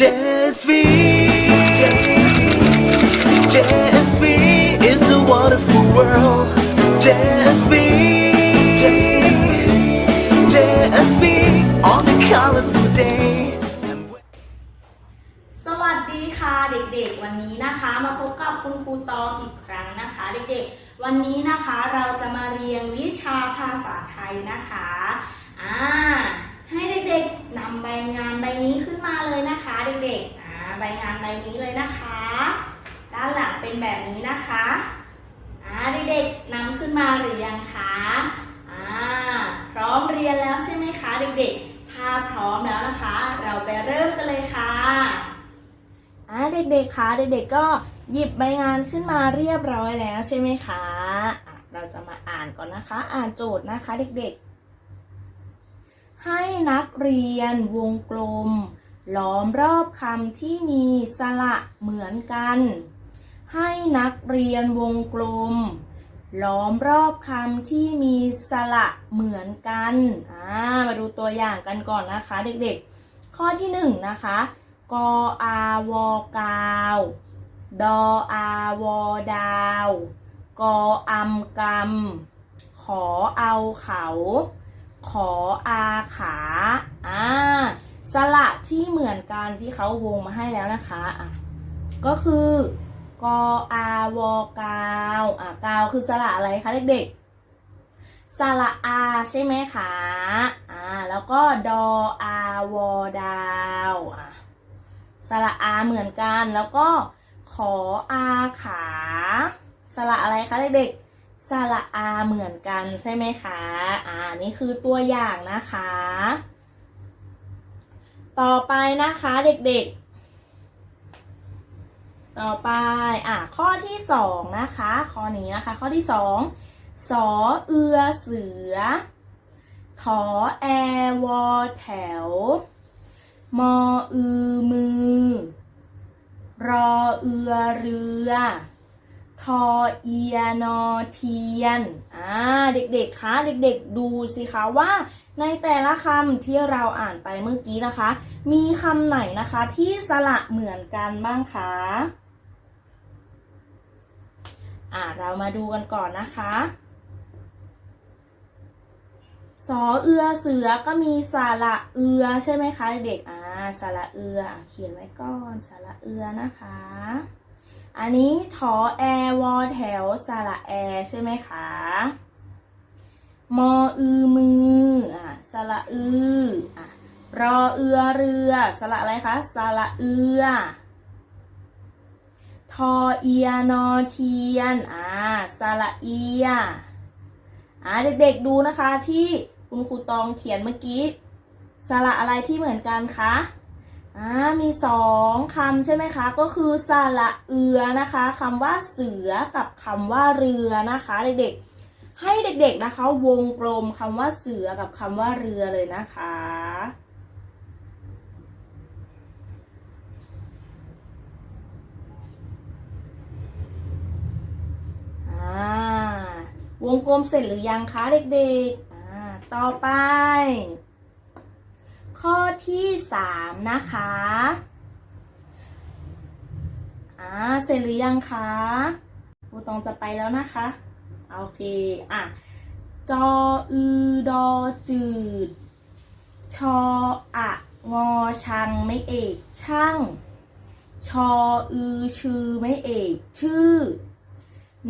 JSV JSV is a wonderful world JSV JSV on a colorful day สวัสดีค่ะเด็กๆ วันนี้นะคะ มาพบกับคุณครูตองอีกครั้งนะคะ เด็กๆ วันนี้นะคะเราจะมาเรียนวิชาภาษาไทยนะคะอ่า ให้เด็กๆนำใบงานใบนี้ขึ้นมาเลยนะคะเด็กๆอ่าใบงานใบนี้เลยนะคะ ด้านหลังเป็นแบบนี้นะคะอ่าเด็กๆนำขึ้นมาหรือยังคะอ่าพร้อมเรียนแล้วใช่ไหมคะเด็กๆ ถ้าพร้อมแล้วนะคะ เราไปเริ่มกันเลยค่ะอ่าเด็กๆคะเด็กๆก็หยิบใบงานขึ้นมาเรียบร้อยแล้วใช่ไหมคะะเราจะมาอ่านก่อนนะคะ อ่านโจทย์นะคะเด็กๆ ให้นักเรียนวงกลม ล้อมรอบคำที่มีสระเหมือนกัน ให้นักเรียนวงกลม ล้อมรอบคำที่มีสระเหมือนกันอ่ามาดูตัวอย่างกันก่อนนะคะ เด็กๆ ข้อที่หนึ่งนะคะกออาวกาวดออาวดาว กออำกำขอเอาเขา ขออาขาอ่าสระที่เหมือนกันที่เขาวงมาให้แล้วนะคะอะก็คือกออาวกาวอะกาวคือสระอะไรคะเด็กๆสระอาใช่ไหมคะอ่าแล้วก็ดออาวดาวอะสระอาเหมือนกันแล้วก็ขออาขาสระอะไรคะเด็กๆ สระอาเหมือนกันใช่ไหมคะ อ่า นี่คือตัวอย่างนะคะ ต่อไปนะคะเด็กๆ ต่อไป อะข้อที่สองนะคะ ข้อนี้นะคะ ข้อที่สองสอเอือเสือ ถอแอวอแถว มออือมือ รอเอือเรือ ทอเอียนอเทียน อ่า เด็กๆ คะ เด็กๆ ดูสิคะว่า ในแต่ละคำที่เราอ่านไปเมื่อกี้นะคะ มีคำไหนนะคะที่สระเหมือนกันบ้างคะ อ่า เรามาดูกันก่อนนะคะสอเอือเสือก็มีสระเอือใช่ไหมคะเด็กๆ อ่าสระเอือเขียนไว้ก่อนสระเอือนะคะ อันนี้ถอแอวอแถวสระแอใช่ไหมคะ มออือมืออะสระอืออะรอเอือเรือ สระอะไรคะ สระเอือ ทอเอียนอเทียน อ่า สระเอีย อ่าเด็กๆดูนะคะที่คุณครูตองเขียนเมื่อกี้ สระอะไรที่เหมือนกันคะ อ่ามีสองคำใช่ไหมคะ ก็คือสระเอือนะคะคำว่าเสือกับคำว่าเรือนะคะเด็กๆ ให้เด็กๆนะคะ วงกลมคำว่าเสือกับคำว่าเรือเลยนะคะอ่าวงกลมเสร็จหรือยังคะเด็กๆ ต่อไป ข้อที่สามนะคะอ่าเสร็จหรือยังคะครูตองจะไปแล้วนะคะโอเคอะจออือดอจืด ชออะงอชังไม่เอกช่าง ชออือชื่อไม่เอกชื่อ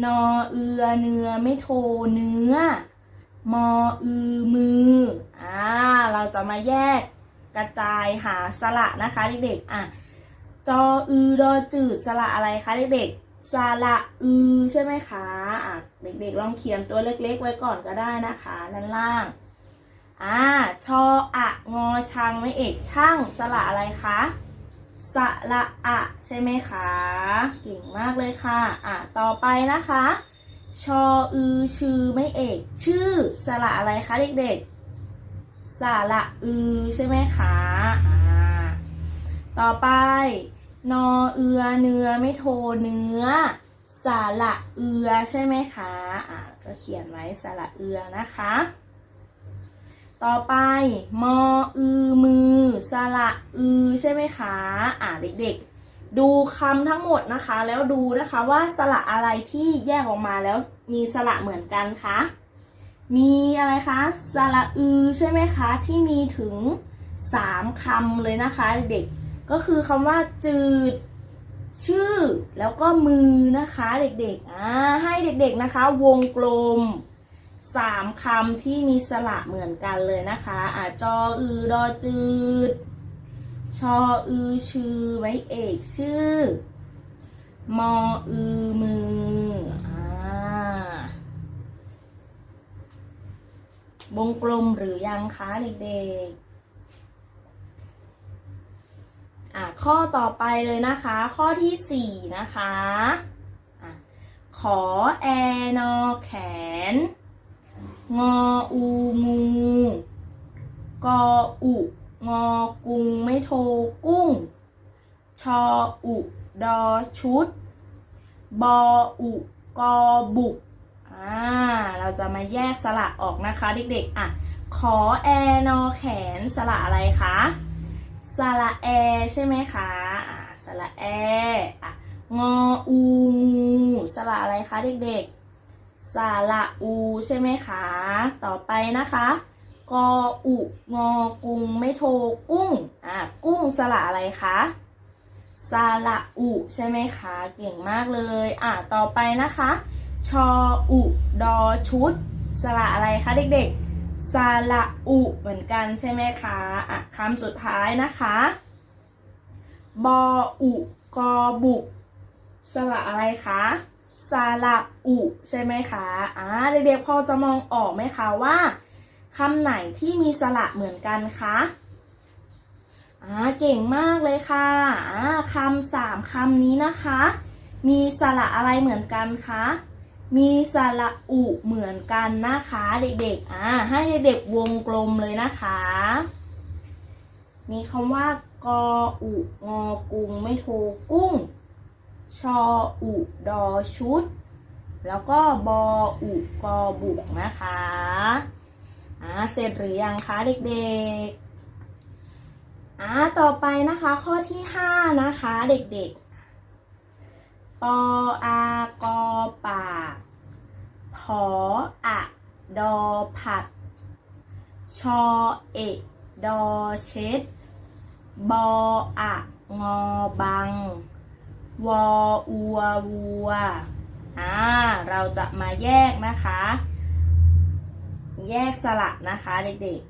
นอเอือเนื้อไม่โทเนื้อ มออือมือ อ่า เราจะมาแยก กระจายหาสระนะคะเด็กๆอะจออือดอจืดสระอะไรคะเด็กๆสระอือใช่ไหมคะอะเด็กๆลองเขียนตัวเล็กๆ ไว้ก่อนก็ได้นะคะด้านล่างอ่าชออะงอชังไม่เอกช่างสระอะไรคะสระอะใช่ไหมคะเก่งมากเลยค่ะอะต่อไปนะคะชออือชื่อไม่เอก ชื่อสระอะไรคะเด็กๆ สระอือใช่ไหมคะอ่าต่อไป นอเอือเนื้อไม่โทเนื้อสระเอือใช่ไหมคะอะก็เขียนไว้สระเอือนะคะ ต่อไป มออือมือสระอือใช่ไหมคะอ่าเด็กๆ ดูคำทั้งหมดนะคะ แล้วดูนะคะว่าสระอะไรที่แยกออกมาแล้วมีสระเหมือนกันคะ มีอะไรคะสระอือใช่ไหมคะ ที่มีถึงสามคำเลยนะคะเด็กก็คือคำว่าจืด ชื่อ แล้วก็มือนะคะเด็กๆอ่าให้เด็กๆนะคะ วงกลมสามคำที่มีสระเหมือนกันเลยนะคะอ่าจออือดอจืด ชออือชื่อไว้เอกชื่อ มออือมืออ่า วงกลมหรือยังคะเด็กๆอะข้อต่อไปเลยนะคะ ข้อที่สี่นะคะอะขอแอนอแขน งออูงูกออุงอกุงไม่โทกุ้ง ชออุ ดอชุด บออุ กอบุก อ่าเราจะมาแยกสระออกนะคะเด็กๆอะขอแอนอแขนสระอะไรคะสระแอใช่ไหมคะอ่าสระแออะงออูงูสระอะไรคะเด็กๆสระอูใช่ไหมคะต่อไปนะคะกออุงอกุงไม่โทกุ้งอะกุ้งสระอะไรคะสระอุใช่ไหมคะ เก่งมากเลย อะต่อไปนะคะ ชออุดอชุด สระอะไรคะเด็กๆ สระอุเหมือนกันใช่ไหมคะอะคำสุดท้ายนะคะ บออุกอบุสระอะไรคะสระอุใช่ไหมคะอ่าเด็กๆพอจะมองออกไหมคะว่าคำไหนที่มีสระเหมือนกันคะอ่าเก่งมากเลยค่ะอ่าคำสามคำนี้นะคะ มีสระอะไรเหมือนกันคะ มีสระอุเหมือนกันนะคะเด็กๆ อ่าให้เด็กๆวงกลมเลยนะคะ มีคำว่ากออุงอกุงไม่โทกุ้ง ชออุดอชุด แล้วก็บออุกอบุกนะคะ อ่าเสร็จหรือยังคะเด็กๆ อ่าต่อไปนะคะข้อที่ห้านะคะเด็กๆ ออากอปากผออะดอผัด ชอเอกดอเช็ด บออะงอบัง วออัววัว อ่า เราจะมาแยกนะคะ แยกสระนะคะเด็ก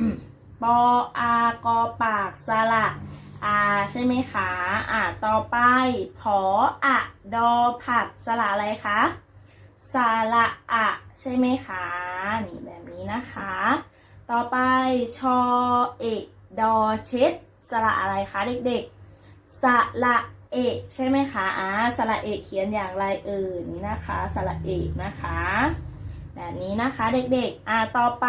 ๆ ปออากอปากสระอาใช่ไหมคะ อ่าต่อไป ผออะ ดอผัดสระอะไรคะสระอะใช่ไหมคะ นี่แบบนี้นะคะ ต่อไปชอเอกดอเช็ดสระอะไรคะเด็กๆสระเอกใช่ไหมคะอ่าสระเอกเขียนอย่างไรเอ่ยนี่นะคะสระเอกนะคะ แบบนี้นะคะเด็กๆอ่าต่อไป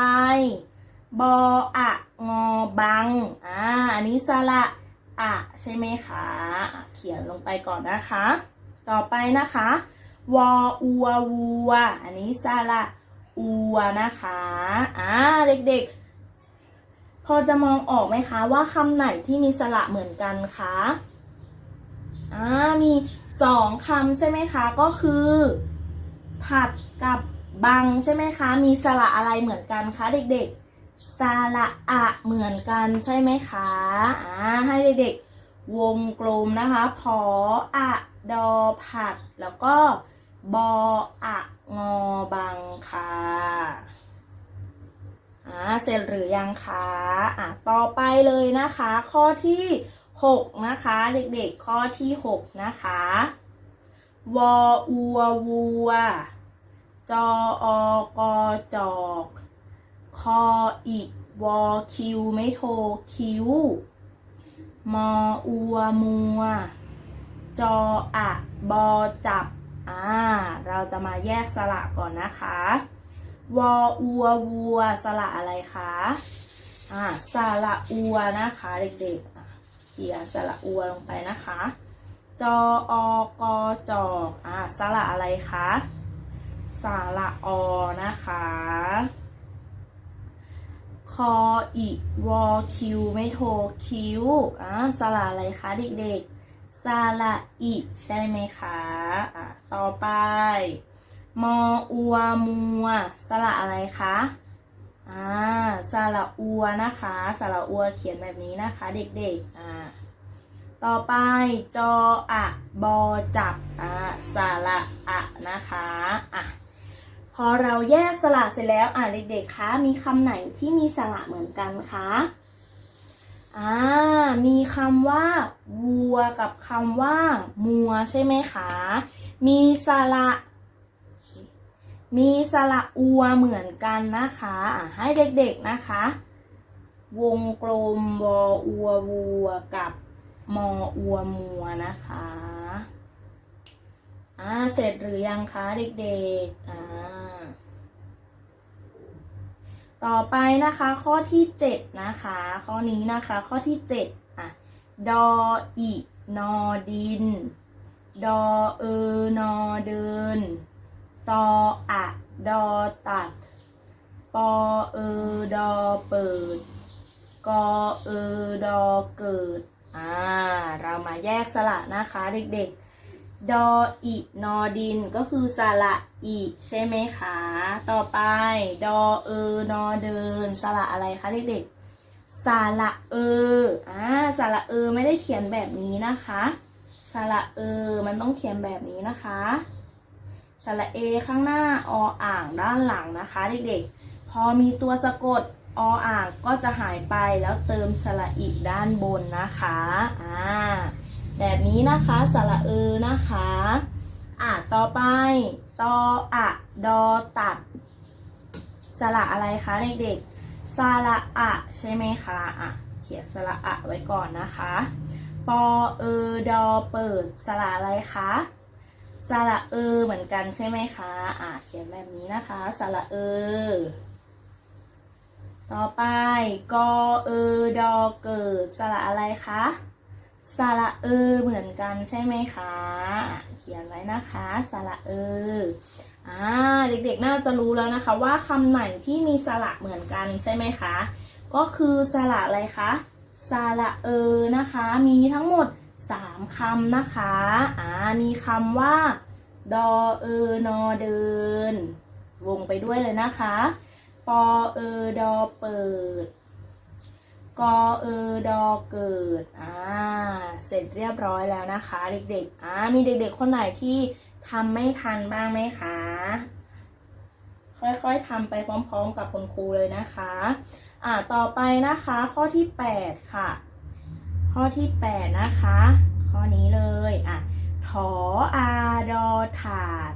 บออะงอบังอ่าอันนี้สระอะใช่ไหมคะ เขียนลงไปก่อนนะคะ ต่อไปนะคะ วออัววัว อันนี้สระอัวนะคะ อ่า เด็กๆ พอจะมองออกไหมคะว่าคำไหนที่มีสระเหมือนกันคะ อ่า มีสองคำใช่ไหมคะ ก็คือ ผัดกับบังใช่ไหมคะ มีสระอะไรเหมือนกันคะเด็กๆ สระอะเหมือนกันใช่ไหมคะ อ่า ให้เด็กๆ วงกลมนะคะ พออะ ดอผัด แล้วก็บออะงอบังค่ะอ่าเสร็จหรือยังคะอะต่อไปเลยนะคะ ข้อที่ 6 นะคะ เด็กๆข้อที่ 6 นะคะวออัววัว จออกอจอกคออีวอคิวไม่โทคิวมออัวมัว จออะบอจับ อ่า เราจะมาแยกสระก่อนนะคะ วออัววัว สระอะไรคะ อ่า สระอัวนะคะเด็กๆเขียนสระอัวลงไปนะคะ จออกอจอกอ่า สระอะไรคะ สระอนะคะคคออีวอคิวไม่โทคิวอ่าสระอะไรคะเด็กๆ สระอีใช่ไหมคะอะต่อไป มออัวมัวสระอะไรคะอ่าสระอัวนะคะสระอัวเขียนแบบนี้นะคะ เด็กๆอ่าต่อไปจออะบอจับอ่าสระอะนะคะอะพอเราแยกสระเสร็จแล้วอะเด็กๆคะมีคำไหนที่มีสระเหมือนกันคะ อ่า มีคำว่าวัวกับคำว่า มัวใช่ไหมคะ มีสระ มีสระอัวเหมือนกันนะคะอะให้เด็กๆนะคะ วงกลมวออัววัวกับมออัวมัวนะคะอ่าเสร็จหรือยังคะเด็กๆอ่า ต่อไปนะคะข้อที่ 7 นะคะ ข้อนี้นะคะข้อที่ 7อะดออินอดิน ดอเออนอเดิน ตออะดอตัด ปอเออดอเปิด กอเออดอเกิด อ่า เรามาแยกสระนะคะเด็กๆ ดออินอดินก็คือสระอิใช่ไหมคะ ต่อไป ดอเออนอเดิน สระอะไรคะเด็กๆสระเอออ่าสระเออไม่ได้เขียนแบบนี้นะคะสระเออมันต้องเขียนแบบนี้นะคะสระเอข้างหน้าออ่างด้านหลังนะคะเด็กๆ พอมีตัวสะกดออ่างก็จะหายไปแล้วเติมสระอิด้านบนนะคะอ่า แบบนี้นะคะสระเออนะคะอะต่อไปตออะดอตัด สระอะไรคะเด็กๆสระอะใช่ไหมคะอะเขียนสระอะไว้ก่อนนะคะปอเออดอเปิดสระอะไรคะสระเออเหมือนกันใช่ไหมคะอะเขียนแบบนี้นะคะสระเออ ต่อไปกอเออดอเกิดสระอะไรคะ สระเออเหมือนกันใช่ไหมคะ เขียนไว้นะคะสระเอออ่าเด็กๆน่าจะรู้แล้วนะคะ ว่าคำไหนที่มีสระเหมือนกันใช่ไหมคะ ก็คือสระอะไรคะสระเออนะคะ มีทั้งหมด 3คำนะคะอ่ามีคำว่าดอเออนอเดิน วงไปด้วยเลยนะคะ ปอเออดอเปิด กอเออดอเกิด อ่า เสร็จเรียบร้อยแล้วนะคะ เด็กๆ อ่า มีเด็กๆ คนไหนที่ทำไม่ทันบ้างไหมคะ ค่อยๆทำไปพร้อมๆ กับคุณครูเลยนะคะ อ่า ต่อไปนะคะ ข้อที่ 8 ค่ะ ข้อที่ 8 นะคะ ข้อนี้เลย อะถออาดอถาด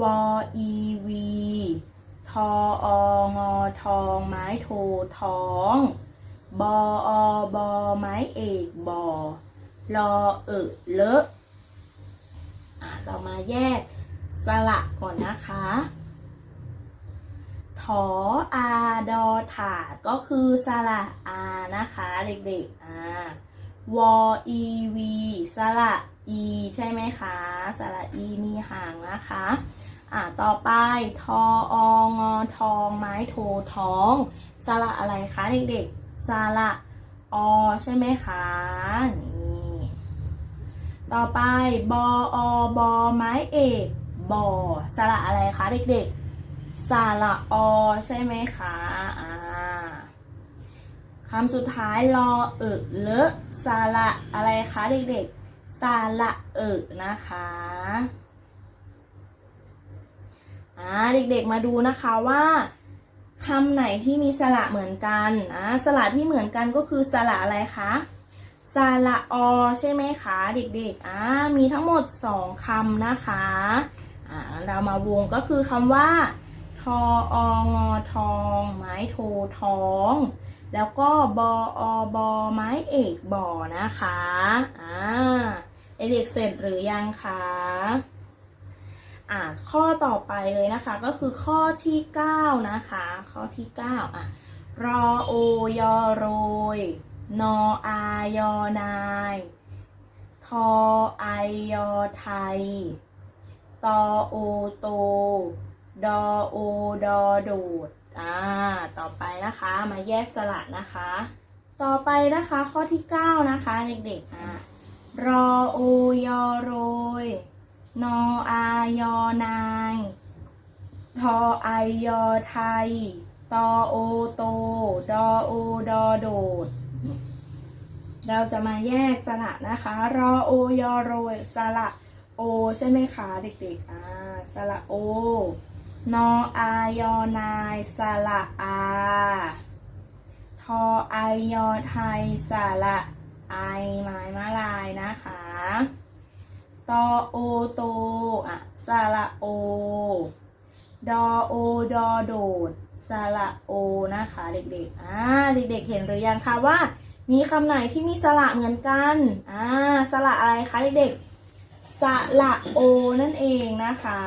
วออีวีทอองอทอง ไม้โทท้อง บออบอไม้เอกบอรอเออเลอะอะเรามาแยกสระก่อนนะคะ ถออาดอถาดก็คือสระอานะคะเด็กๆอ่าวอีวีสระอีใช่ไหมคะ สระอีมีหางนะคะ อ่าต่อไปทอองอทองไม้โทท้องสระอะไรคะเด็กๆสระอใช่ไหมคะนี่ต่อไปบออบอไม้เอกบอสระอะไรคะเด็กๆสระอใช่ไหมคะอ่าคำสุดท้ายรอเออเลอะสระอะไรคะเด็กๆสระเออนะคะ อ่าเด็กๆมาดูนะคะว่าคำไหนที่มีสระเหมือนกันอ่าสระที่เหมือนกันก็คือสระอะไรคะสระอใช่ไหมคะเด็กๆอ่ามีทั้งหมดสองคำนะคะอ่าเรามาวงก็คือคำว่าทอองอทอง ไม้โทท้อง แล้วก็บออบอไม้เอกบ่อนะคะอ่าเด็กเสร็จหรือยังคะ อ่าข้อต่อไปเลยนะคะก็คือข้อที่ 9 นะคะ ข้อที่ 9 อะรอโอยอโรย นออายอนาย ทอไอยอไทย ตอโอโต ดอโอดอโดด อ่า ต่อไปนะคะมาแยกสระนะคะ ต่อไปนะคะข้อที่ 9 นะคะเด็กๆอะรอโอยอโรย นออายอนาย ทอไอยอไทย ตอโอโต ดอโอดอโดด เราจะมาแยกสระนะคะ รอโอยอโรยสระโอใช่ไหมคะเด็กๆ อ่า สระโอ นออายอนาย สระอา ทอไอยอไทย สระไอไม้มาลายนะคะ ตอโอโตอะสระโอ ดอโอดอโดดสระโอนะคะเด็กๆ อ่าเด็กๆ เห็นหรือยังคะว่า มีคำไหนที่มีสระเหมือนกัน อ่าสระอะไรคะเด็กๆ สระโอนั่นเองนะคะ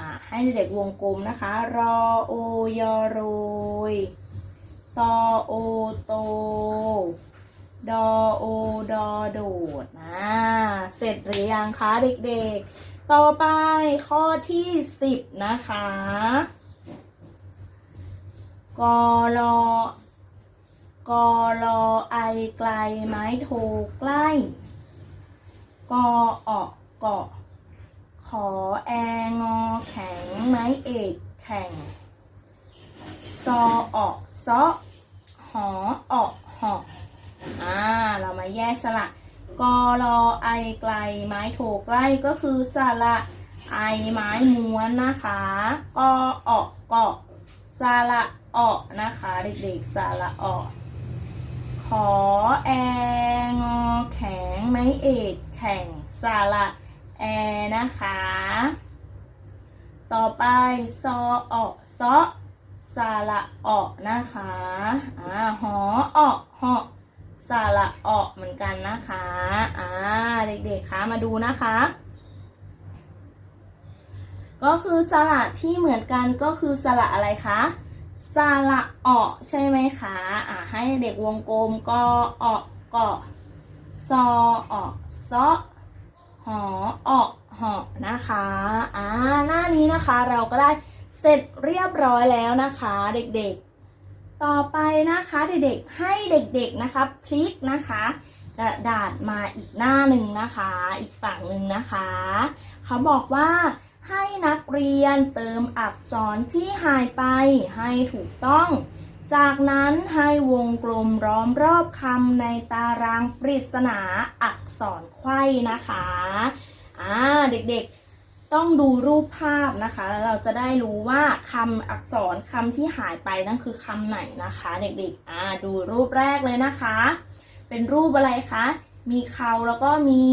อ่าให้เด็กๆวงกลมนะคะ รอโอยอโรยตอโอโต ดอโอดอโดดนะเสร็จหรือยังคะเด็กๆ ต่อไปข้อที่สิบนะคะกอรอกอรอไอไกลไม้โทใกล้กอออกเกาะขอแองอแข็งไม้เอกแข่งซอออกซอหอออกหอก อ่าเรามาแยกสระกอรอไอไกลไม้โทใกล้ก็คือสระไอไม้ม้วนนะคะกอออกเกาะสระออกนะคะเด็กๆสระออกขอแองอแข็งไม้เอกแข่งสระแอนะคะ ต่อไปซอออกซอสระออกนะคะอ่าหอออกหอ สระออกเหมือนกันนะคะ อ่า เด็กๆ คะมาดูนะคะ ก็คือสระที่เหมือนกันก็คือสระอะไรคะสระออกใช่ไหมคะ อ่าให้เด็กวงกลมก็ออกเกาะซอออกซอหอออกหอนะคะ อ่า หน้านี้นะคะเราก็ได้เสร็จเรียบร้อยแล้วนะคะ เด็กๆ ต่อไปนะคะเด็กๆให้เด็กๆนะคะพลิกนะคะ กระดาษมาอีกหน้าหนึ่งนะคะ อีกฝั่งหนึ่งนะคะ เขาบอกว่าให้นักเรียนเติมอักษรที่หายไปให้ถูกต้อง จากนั้นให้วงกลมล้อมรอบคำในตารางปริศนาอักษรไขว้นะคะ อ่าเด็กๆ ต้องดูรูปภาพนะคะ แล้วเราจะได้รู้ว่าคำอักษรคำที่หายไปนั่นคือคำไหนนะคะ เด็กๆอ่าดูรูปแรกเลยนะคะ เป็นรูปอะไรคะ มีเขาแล้วก็มี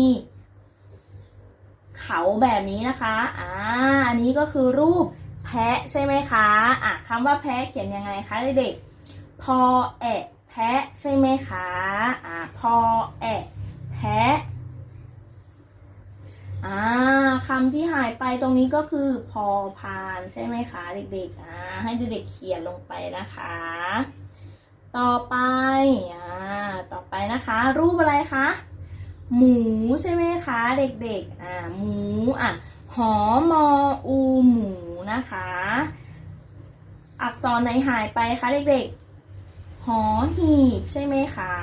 เขาแบบนี้นะคะอ่าอันนี้ก็คือรูปแพะใช่ไหมคะอะคำว่าแพะเขียนยังไงคะเด็กๆพอแอะแพะใช่ไหมคะอ่าพอแอะแพะ อ่าคำที่หายไปตรงนี้ก็คือพอพานใช่ไหมคะเด็กๆอ่าให้เด็กๆเขียนลงไปนะคะ ต่อไปอ่าต่อไปนะคะ รูปอะไรคะหมูใช่ไหมคะเด็กๆอ่าหมูอะหอมออูหมูนะคะ อักษรไหนหายไปคะเด็กๆหอหีบใช่ไหมคะ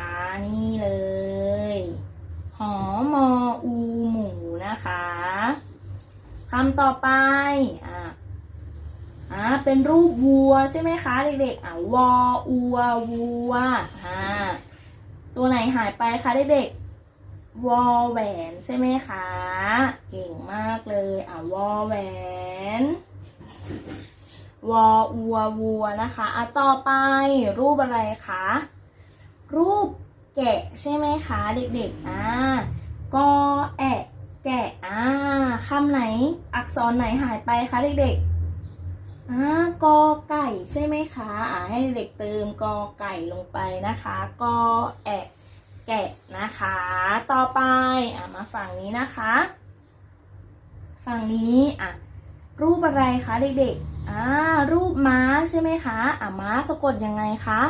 นี่เลย หอมออูหมูนะคะคำต่อไปอะอ่าเป็นรูปวัวใช่ไหมคะเด็กๆอะวออัววัวอ่าตัวไหนหายไปคะเด็กๆวอแหวนใช่ไหมคะเก่งมากเลยอะวอแหวนวออัววัวนะคะอะต่อไปรูปอะไรคะรูป แกะใช่ไหมคะเด็กๆอ่ากอแอะแกะอ่าคำไหน อักษรไหนหายไปคะเด็กๆอ่ากอไก่ใช่ไหมคะอ่าให้เด็กเติมกอไก่ลงไปนะคะกอแอะแกะนะคะ ต่อไปอ่ามาฝั่งนี้นะคะ ฝั่งนี้อะรูปอะไรคะเด็กๆอ่ารูปม้าใช่ไหมคะอะม้าสะกดยังไงคะ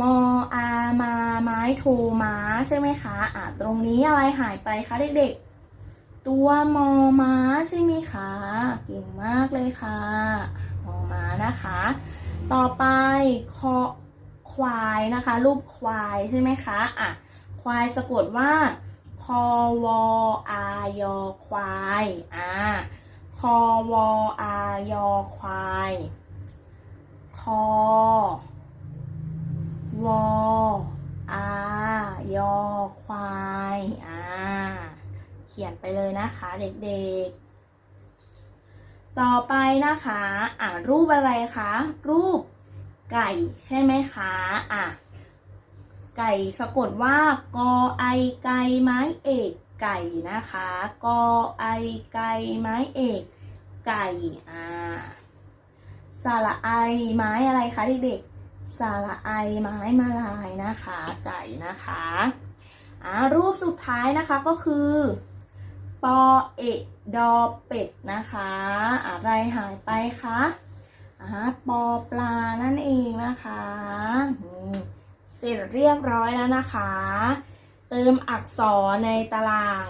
มออามาไม้โทม้าใช่ไหมคะอะตรงนี้อะไรหายไปคะเด็กๆ ตัวมอม้าใช่ไหมคะ เก่งมากเลยค่ะ มอม้านะคะ ต่อไปคอควายนะคะ รูปควายใช่ไหมคะอะควายสะกดว่าคอวออายอควายอ่าคอวออายอควายคอ วออายอควายอ่าเขียนไปเลยนะคะเด็กๆ ต่อไปนะคะอ่ารูปอะไรคะ รูปไก่ใช่ไหมคะอะไก่สะกดว่ากอไอไก่ไม้เอกไก่นะคะกอไอไก่ไม้เอกไก่อ่าสระไอไม้อะไรคะเด็กๆ สาระไอไม้มาลายนะคะ ไก่นะคะอ่ารูปสุดท้ายนะคะก็คือปอเอกดอเป็ดนะคะ อะไรหายไปคะอ่าปอปลานั่นเองนะคะเสร็จเรียบร้อยแล้วนะคะ เติมอักษรในตาราง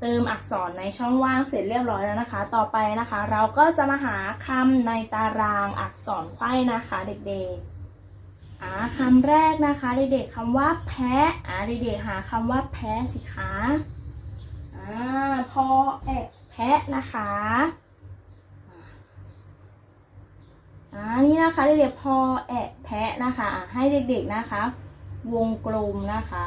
เติมอักษรในช่องว่างเสร็จเรียบร้อยแล้วนะคะ ต่อไปนะคะ เราก็จะมาหาคำในตารางอักษรไขว้นะคะ เด็กๆ อ่าคำแรกนะคะเด็กๆคำว่าแพะอ่าเด็กๆหาคำว่าแพะสิคะอ่าพอแอะแพะนะคะอ่านี่นะคะเด็กๆพอแอะแพะนะคะอะให้เด็กๆนะคะ วงกลมนะคะ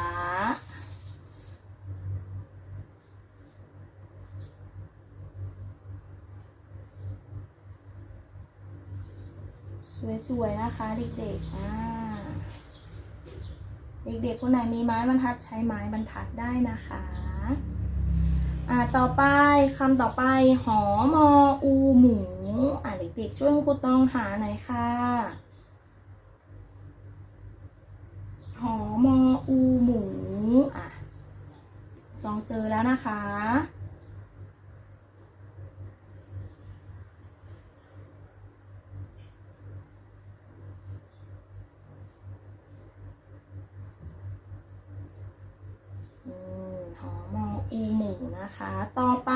สวยๆนะคะเด็กๆอ่าเด็กๆคนไหนมีไม้บรรทัดใช้ไม้บรรทัดได้นะคะอ่าต่อไปคำต่อไปหอมออูหมูอ่าเด็กๆช่วยครูต้องหาหน่อยค่ะหอมออูหมูอะลองเจอแล้วนะคะ อืม หอมออูหมูนะคะ ต่อไป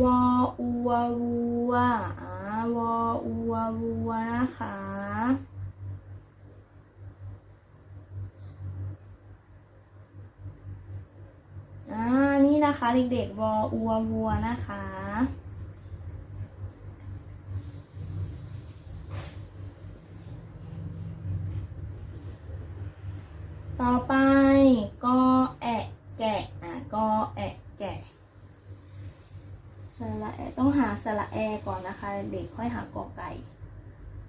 วออูววัวอ่าวออูววัวนะคะอ่านี่นะคะเด็กๆวออูววัวนะคะ ต่อไปกอแอะแกะอะกอแอะแกะสระแอต้องหาสระแอก่อนนะคะ เด็กค่อยหากอไก่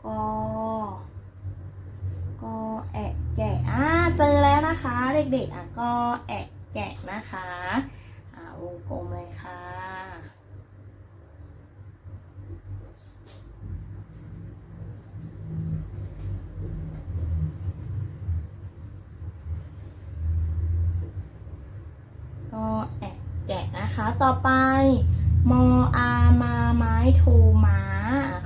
กอกอแอะแกะอ่าเจอแล้วนะคะ เด็กๆอะกอแอะแกะนะคะอ่าวงกลมเลยค่ะ ก็แอะแกะนะคะ ต่อไปมออามาไม้โทม้า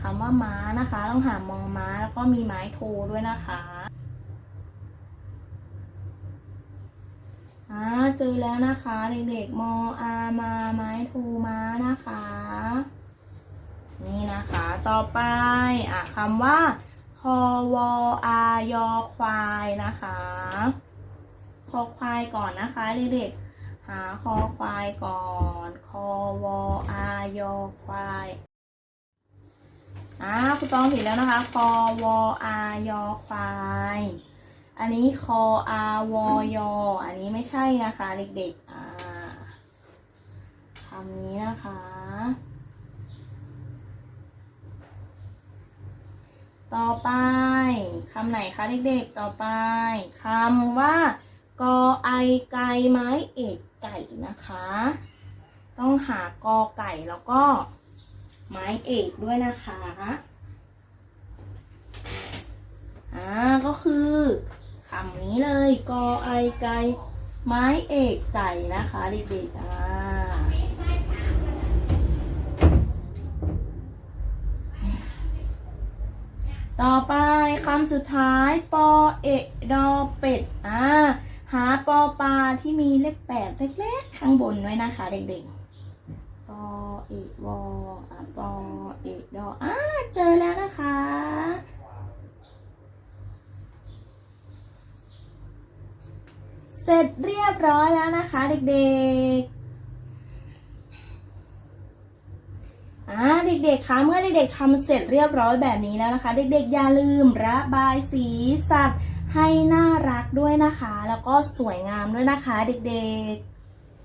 คำว่าม้านะคะ ต้องหามอม้าแล้วก็มีไม้โทด้วยนะคะอ่าเจอแล้วนะคะเด็กๆมออามาไม้โทม้านะคะ นี่นะคะต่อไปอะคำว่าคอวออายอควายนะคะคอควายก่อนนะคะเด็กๆ หาคอควายก่อน คอวออายอควายอ่าคุณต้องเห็นแล้วนะคะคอวออายอควาย อันนี้คออาวอยออันนี้ไม่ใช่นะคะเด็กๆอ่าคำนี้นะคะต่อไปคำไหนคะเด็กๆ ต่อไปคำว่า กอไอไก่ไม้เอกไก่นะคะ ต้องหากอไก่แล้วก็ไม้เอกด้วยนะคะอ่าก็คือคำนี้เลยกอไอไก่ไม้เอกไก่นะคะเด็กๆอ่าต่อไปคำสุดท้ายปอเอะดอเป็ดอ่า หาปอปลาที่มีเลขแปดเล็กๆ ข้างบนไว้นะคะ เด็กๆปอเอวอปอเอดออ่าเจอแล้วนะคะ เสร็จเรียบร้อยแล้วนะคะ เด็กๆอ่าเด็กๆ คะเมื่อเด็กๆทำเสร็จเรียบร้อยแบบนี้แล้วนะคะ เด็กๆ อย่าลืมระบายสีสัตว์ ให้น่ารักด้วยนะคะ แล้วก็สวยงามด้วยนะคะเด็ก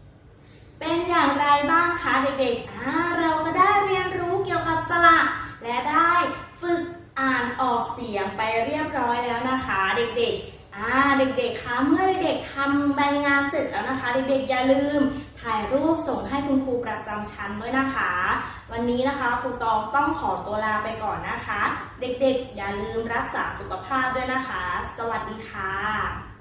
ๆ เป็นอย่างไรบ้างคะเด็กๆอ่าเราก็ได้เรียนรู้เกี่ยวกับสระและได้ฝึกอ่านออกเสียงไปเรียบร้อยแล้วนะคะ เด็กๆอ่าเด็กๆคะเมื่อเด็กๆทำใบงานเสร็จแล้วนะคะ เด็กๆอย่าลืม ถ่ายรูปส่งให้คุณครูประจำชั้นด้วยนะคะ วันนี้นะคะครูตองต้องขอตัวลาไปก่อนนะคะ เด็กๆ อย่าลืมรักษาสุขภาพด้วยนะคะ สวัสดีค่ะ